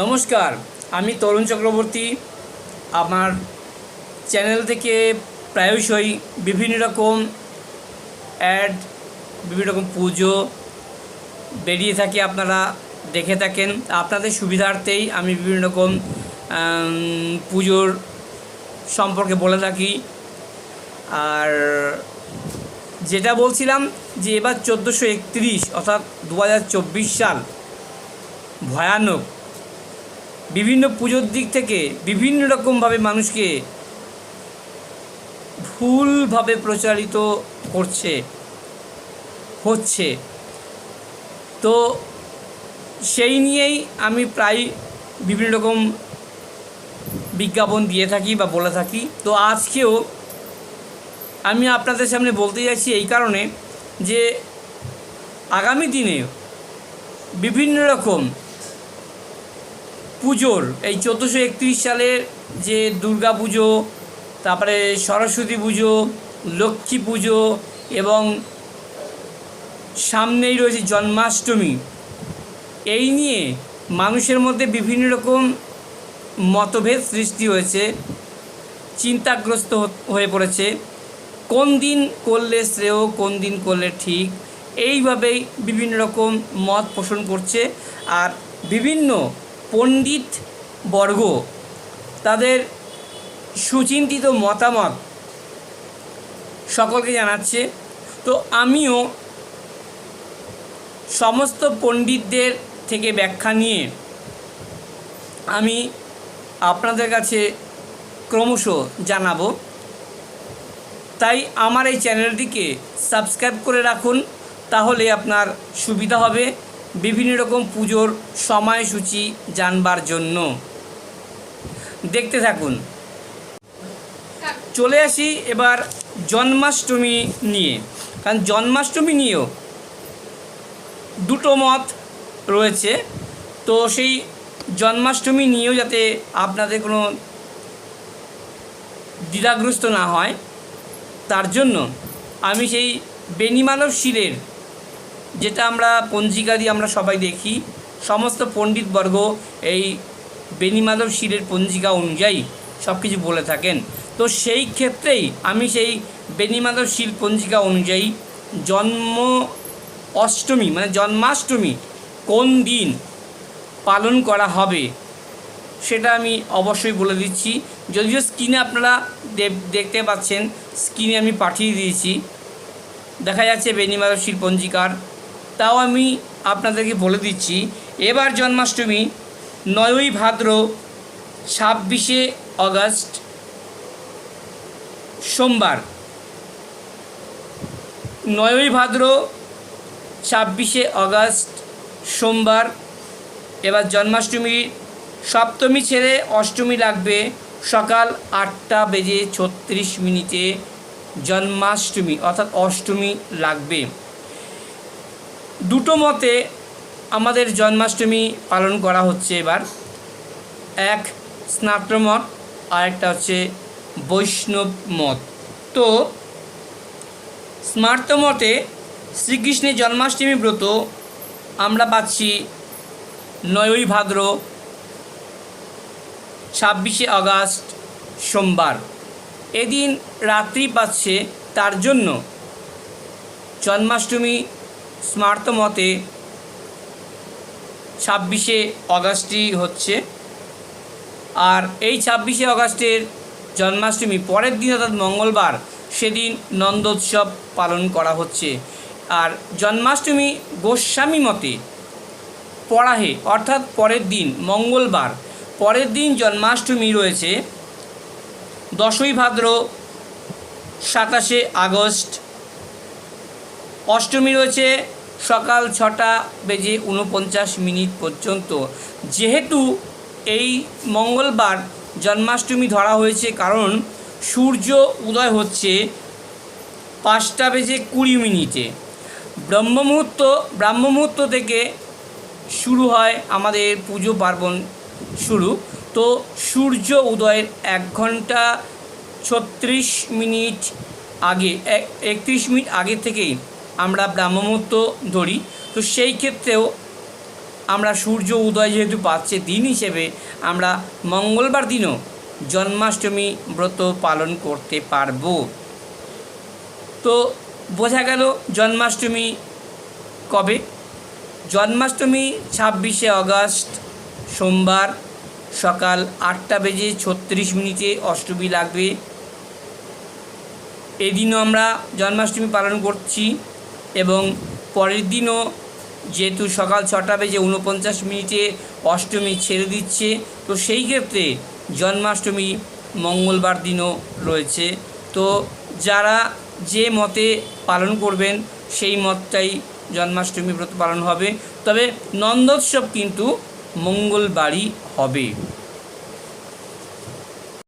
নমস্কার, আমি তরুণ চক্রবর্তী। আমার চ্যানেল থেকে প্রায়শই বিভিন্ন রকম অ্যাড, বিভিন্ন রকম পুজো বেরিয়ে থাকে আপনারা দেখে থাকেন। আপনাদের সুবিধার্থেই আমি বিভিন্ন রকম পুজোর সম্পর্কে বলে থাকি। আর যেটা বলছিলাম যে এবার চোদ্দোশো একত্রিশ অর্থাৎ দু হাজার চব্বিশ সাল ভয়ানক বিভিন্ন পুজোর দিক থেকে বিভিন্ন রকমভাবে মানুষকে ভুলভাবে প্রচারিত করছে, হচ্ছে। তো সেই নিয়েই আমি প্রায় বিভিন্ন রকম বিজ্ঞাপন দিয়ে থাকি বা বলে থাকি। তো আজকেও আমি আপনাদের সামনে বলতে যাচ্ছি এই কারণে যে আগামী দিনে বিভিন্ন রকম পুজোর, এই চোদ্দোশো একত্রিশ সালের যে দুর্গা পুজো, তারপরে সরস্বতী পুজো, লক্ষ্মী পুজো এবং সামনেই রয়েছে জন্মাষ্টমী। এই নিয়ে মানুষের মধ্যে বিভিন্ন রকম মতভেদ সৃষ্টি হয়েছে, চিন্তাগ্রস্ত হয়ে পড়েছে। কোন দিন করলে শ্রেয়, কোন দিন করলে ঠিক, এইভাবেই বিভিন্ন রকম মত পোষণ করছে। আর বিভিন্ন পণ্ডিত বর্গ, তাদের সুচিন্তিত মতামত সকলকে জানাচ্ছে। তো আমিও সমস্ত পণ্ডিতদের থেকে ব্যাখ্যা নিয়ে আমি আপনাদের কাছে ক্রমশ জানাব। তাই আমার এই চ্যানেলটিকে সাবস্ক্রাইব করে রাখুন, তাহলে আপনার সুবিধা হবে। বিভিন্ন রকম পুজোর সময়সূচি জানবার জন্য। দেখতে থাকুন। চলে আসি এবার জন্মাষ্টমী নিয়ে। কারণ জন্মাষ্টমী নিয়েও দুটো মত রয়েছে। তো সেই জন্মাষ্টমী নিয়েও যাতে আপনাদের কোনো দ্বিধাগ্রস্ত না হয়, তার জন্য আমি সেই বেনিমানব শিলের যেটা আমরা পঞ্জিকা দিয়ে আমরা সবাই দেখি, সমস্ত পণ্ডিতবর্গ এই বেনিমাধব শিলের পঞ্জিকা অনুযায়ী সব কিছু বলে থাকেন। তো সেই ক্ষেত্রেই আমি সেই বেনিমাধব শিল পঞ্জিকা অনুযায়ী জন্ম অষ্টমী মানে জন্মাষ্টমী কোন দিন পালন করা হবে সেটা আমি অবশ্যই বলে দিচ্ছি। যদিও স্ক্রিনে আপনারা দেখতে পাচ্ছেন, স্ক্রিনে আমি পাঠিয়ে দিয়েছি। দেখা যাচ্ছে বেনিমাধব শিল পঞ্জিকার তাও আমি আপনাদেরকে বলে দিচ্ছি, এবার জন্মাষ্টমী নয়ই ভাদ্র ছাব্বিশে অগস্ট সোমবার। নয়ই ভাদ্র ছাব্বিশে অগস্ট সোমবার, এবার জন্মাষ্টমীর সপ্তমী ছেড়ে অষ্টমী লাগবে সকাল আটটা বেজে ছত্রিশ মিনিটে জন্মাষ্টমী, অর্থাৎ অষ্টমী লাগবে। দুটো মতে আমাদের জন্মাষ্টমী পালন করা হচ্ছে এবার। এক, স্নাত্র মত আর একটা হচ্ছে বৈষ্ণব মত তো, স্মার্ত মতে শ্রীকৃষ্ণের জন্মাষ্টমী ব্রত আমরা পাচ্ছি নয়ই ভাদ্র, ছাব্বিশে আগস্ট, সোমবার। এদিন রাত্রি পাচ্ছে তার জন্য। জন্মাষ্টমী স্মার্ত মতে ছাব্বিশে অগাস্টই হচ্ছে। আর এই ছাব্বিশে অগাস্টের জন্মাষ্টমী, পরের দিন অর্থাৎ মঙ্গলবার, সেদিন নন্দোৎসব পালন করা হচ্ছে। আর জন্মাষ্টমী গোস্বামী মতে পড়াহে, অর্থাৎ পরের দিন, মঙ্গলবার, পরের দিন জন্মাষ্টমী রয়েছে। দশই ভাদ্র সাতাশে আগস্ট অষ্টমী রয়েছে সকাল ছটা বেজে উনপঞ্চাশ মিনিট পর্যন্ত। যেহেতু এই মঙ্গলবার জন্মাষ্টমী ধরা হয়েছে, কারণ সূর্য উদয় হচ্ছে পাঁচটা বেজে কুড়ি মিনিটে। ব্রহ্মমুহূর্ত, ব্রাহ্মমুহূর্ত থেকে শুরু হয় আমাদের পুজো পার্বণ শুরু। তো সূর্য উদয়ের এক ঘণ্টা ছত্রিশ মিনিট আগে একত্রিশ মিনিট আগে থেকেই আমরা ব্রাহ্মমুহূর্ত ধরি, তো সেই ক্ষেত্রেও আমরা সূর্য, উদয় যেহেতু পাচ্ছে দিন হিসেবে, আমরা মঙ্গলবার দিনও জন্মাষ্টমী ব্রত পালন করতে পারব। তো বোঝা গেল জন্মাষ্টমী কবে? জন্মাষ্টমী ছাব্বিশে আগস্ট সোমবার সকাল আটটা বেজে ছত্রিশ মিনিটে অষ্টমী লাগবে। এদিনও আমরা জন্মাষ্টমী পালন করছি। এবং পরের দিনও যেহেতু সকাল ছটা বেজে উনপঞ্চাশ মিনিটে অষ্টমী ছেড়ে দিচ্ছে, তো সেই ক্ষেত্রে জন্মাষ্টমী মঙ্গলবার দিনও রয়েছে। তো যারা যে মতে পালন করবেন, সেই মতটাই জন্মাষ্টমী ব্রত পালন হবে। তবে নন্দোৎসব কিন্তু মঙ্গলবারই হবে।